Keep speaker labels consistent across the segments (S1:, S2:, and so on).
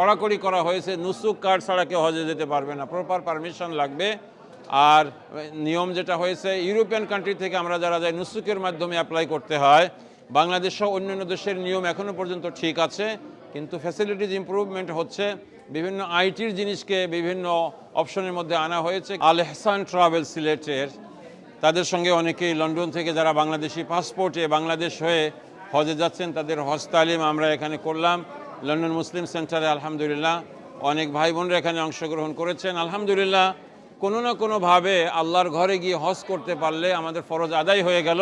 S1: কড়াকড়ি করা হয়েছে, নুসুক কার্ড ছাড়া কেউ হজে যেতে পারবে না। প্রপার পারমিশন লাগবে। আর নিয়ম যেটা হয়েছে ইউরোপিয়ান কান্ট্রি থেকে আমরা যারা যাই, নুসুকের মাধ্যমে অ্যাপ্লাই করতে হয়। বাংলাদেশ সহ অন্যান্য দেশের নিয়ম এখনও পর্যন্ত ঠিক আছে, কিন্তু ফ্যাসিলিটিজ ইমপ্রুভমেন্ট হচ্ছে। বিভিন্ন আইটির জিনিসকে বিভিন্ন অপশনের মধ্যে আনা হয়েছে। আল এহসান ট্রাভেল সিলেটের, তাদের সঙ্গে অনেকেই লন্ডন থেকে যারা বাংলাদেশি পাসপোর্টে বাংলাদেশ হয়ে হজে যাচ্ছেন, তাদের হজ তালিম আমরা এখানে করলাম। লন্ডন মুসলিম সেন্টারে আলহামদুলিল্লাহ অনেক ভাই বোনরা এখানে অংশগ্রহণ করেছেন। আলহামদুলিল্লাহ, কোনো না কোনোভাবে আল্লাহর ঘরে গিয়ে হজ করতে পারলে আমাদের ফরজ আদায় হয়ে গেল।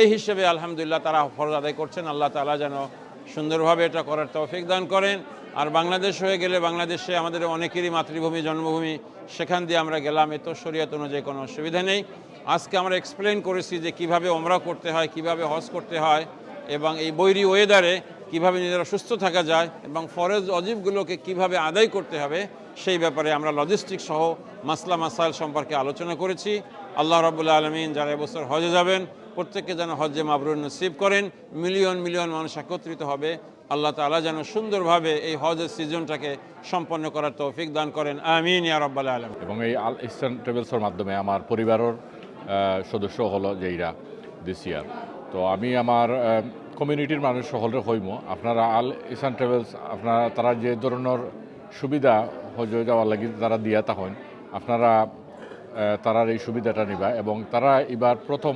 S1: এই হিসেবে আলহামদুলিল্লাহ তারা ফরজ আদায় করছেন। আল্লাহ তালা যেন সুন্দরভাবে এটা করার তৌফিক দান করেন। আর বাংলাদেশ হয়ে গেলে বাংলাদেশে আমাদের অনেকেরই মাতৃভূমি, জন্মভূমি, সেখান দিয়ে আমরা গেলাম। এত শরীয়ত অনুযায়ী কোনো অসুবিধা নেই। আজকে আমরা এক্সপ্লেন করেছি যে কীভাবে ওমরা করতে হয়, কীভাবে হজ করতে হয়। এবং এই বৈরি ওয়েদারে কীভাবে নিজেরা সুস্থ থাকা যায় এবং ফরেজ অজীবগুলোকে কীভাবে আদায় করতে হবে, সেই ব্যাপারে আমরা লজিস্টিক সহ মাসলা মাসাইল সম্পর্কে আলোচনা করেছি। আল্লাহ রবুল্লা আলমিন যারা এবছর হজে যাবেন, প্রত্যেককে যেন হজ্জে মাবরুর নসিব করেন। মিলিয়ন মিলিয়ন মানুষ একত্রিত হবে। আল্লাহ তালা যেন সুন্দরভাবে এই হজের সিজনটাকে সম্পন্ন করার তৌফিক দান করেন। আমিন ইয়া রব্বাল আলম
S2: এবং এই আল ইস্টার্ন ট্রাভেলসের মাধ্যমে আমার পরিবারের সদস্য হলো যেইরা, দিস ইয়ার। তো আমি আমার কমিউনিটির মানুষ সকলের হইম আপনারা আল ইসান ট্রাভেলস আপনারা, তারা যে ধরনের সুবিধা হজে যাওয়ার লাগি তারা দিয়া তখন আপনারা তারার এই সুবিধাটা নিবা এবং তারা এবার প্রথম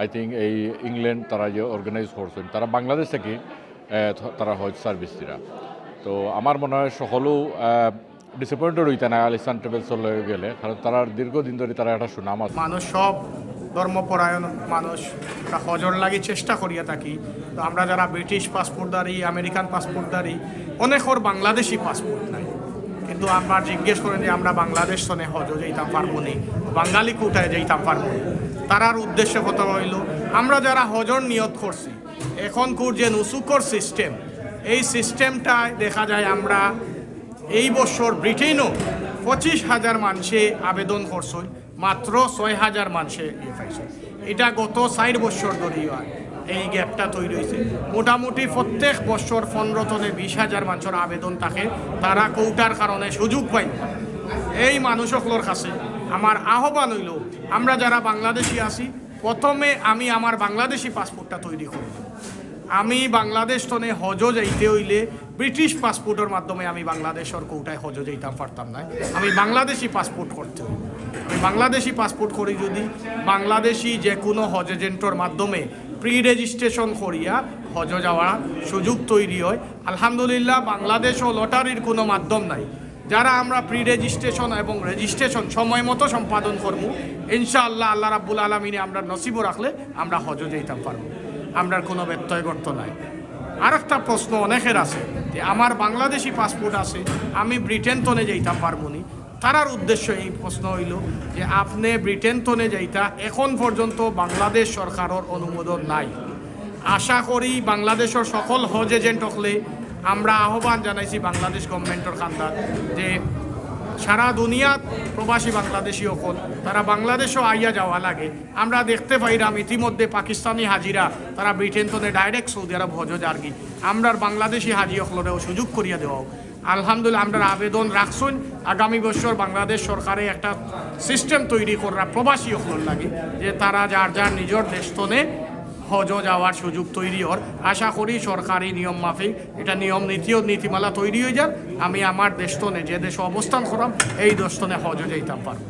S2: আই থিঙ্ক এই ইংল্যান্ড তারা যে অর্গানাইজ করছেন, তারা বাংলাদেশ থেকে তারা হজ সার্ভিস দিরা। তো আমার মনে হয় সকলেও ডিসঅ্যাপয়েন্টেড হইতে না আল ইসান ট্রাভেলসলে গেলে, কারণ তারা দীর্ঘদিন ধরে তারা একটা সুনাম আছে।
S3: মানুষ সব ধর্মপরায়ণ মানুষ। হজর লাগি চেষ্টা করিয়া থাকি। তো আমরা যারা ব্রিটিশ পাসপোর্টদারি, আমেরিকান পাসপোর্টদারি, অনেকর বাংলাদেশি পাসপোর্ট নাই। কিন্তু আমরা জিজ্ঞেস করেন যে, আমরা বাংলাদেশ সনে হজ যেতাম পারব নি? বাঙালি কোটায় যেতাম পারব। তারার উদ্দেশ্য কথা হইল, আমরা যারা হজর নিয়ত করছি, এখন এখনকার যে নুসুকর সিস্টেম এই সিস্টেমটায় দেখা যায় আমরা এই বছর ব্রিটেনও পঁচিশ হাজার মানুষে আবেদন করছে, মাত্র ছয় হাজার মানুষে ইয়ে পাইছে। এটা গত ষাট বছর হয় এই গ্যাপটা তৈরি হয়েছে মোটামুটি প্রত্যেক বছর পনেরো টনে বিশ হাজার মানুষের আবেদন থাকে। তারা কৌটার কারণে সুযোগ পায়। এই মানুষগুলোর কাছে আমার আহ্বান হইল, আমরা যারা বাংলাদেশি আছি, প্রথমে আমি আমার বাংলাদেশি পাসপোর্টটা তৈরি করব। আমি বাংলাদেশ তনে হজ যাইতে হইলে ব্রিটিশ পাসপোর্টের মাধ্যমে আমি বাংলাদেশের কৌটায় হজ যাইতাম, পারতাম না। আমি বাংলাদেশি পাসপোর্ট করতে আমি বাংলাদেশি পাসপোর্ট করি যদি বাংলাদেশি যে কোনো হজ এজেন্টর মাধ্যমে প্রি রেজিস্ট্রেশন করিয়া হজ যাওয়ার সুযোগ তৈরি হয়। আলহামদুলিল্লাহ, বাংলাদেশ ও লটারির কোনো মাধ্যম নাই। যারা আমরা প্রি রেজিস্ট্রেশন এবং রেজিস্ট্রেশন সময় মতো সম্পাদন করব, ইনশাআল্লাহ আল্লাহ রাব্বুল আলমিনে আমরা নসিব রাখলে আমরা হজ যেতাম পারব। আমরার কোনো ব্যত্যয় করতে নাই। আর একটা প্রশ্ন অনেকের আছে যে আমার বাংলাদেশি পাসপোর্ট আছে, আমি ব্রিটেন তনে যাইতাম পারব নি। তারার উদ্দেশ্য এই প্রশ্ন হইল যে আপনি ব্রিটেন তনে যাইতা এখন পর্যন্ত বাংলাদেশ সরকারের অনুমোদন নাই। আশা করি বাংলাদেশের সকল হজ এজেন্ট আমরা আহ্বান জানাইছি বাংলাদেশ গভর্নমেন্টের খান্দার যে সারা দুনিয়াত প্রবাসী বাংলাদেশি অকল তারা বাংলাদেশও আইয়া যাওয়া লাগে। আমরা দেখতে পাইরাম ইতিমধ্যে পাকিস্তানি হাজিরা, তারা ব্রিটেন তনে ডাইরেক্ট সৌদি আরব, হজ যারগি আমরার বাংলাদেশি হাজি অকলরেও সুযোগ করিয়া দেওয়া হোক। আলহামদুলিল্লাহ, আমরা আবেদন রাখছুন আগামী বছর বাংলাদেশ সরকারে একটা সিস্টেম তৈরি করার প্রবাসী অকল লাগে, যে তারা যার যার নিজের দেশতনে হজ যাওয়ার সুযোগ তৈরি হওয়ার। আশা করি সরকারি নিয়ম মাফিক এটা নিয়ম নীতি ও নীতিমালা তৈরি হয়ে যান আমি আমার দেশতনে যে দেশে অবস্থান করাম, এই দেশতনে হজ যাইতাম পারব।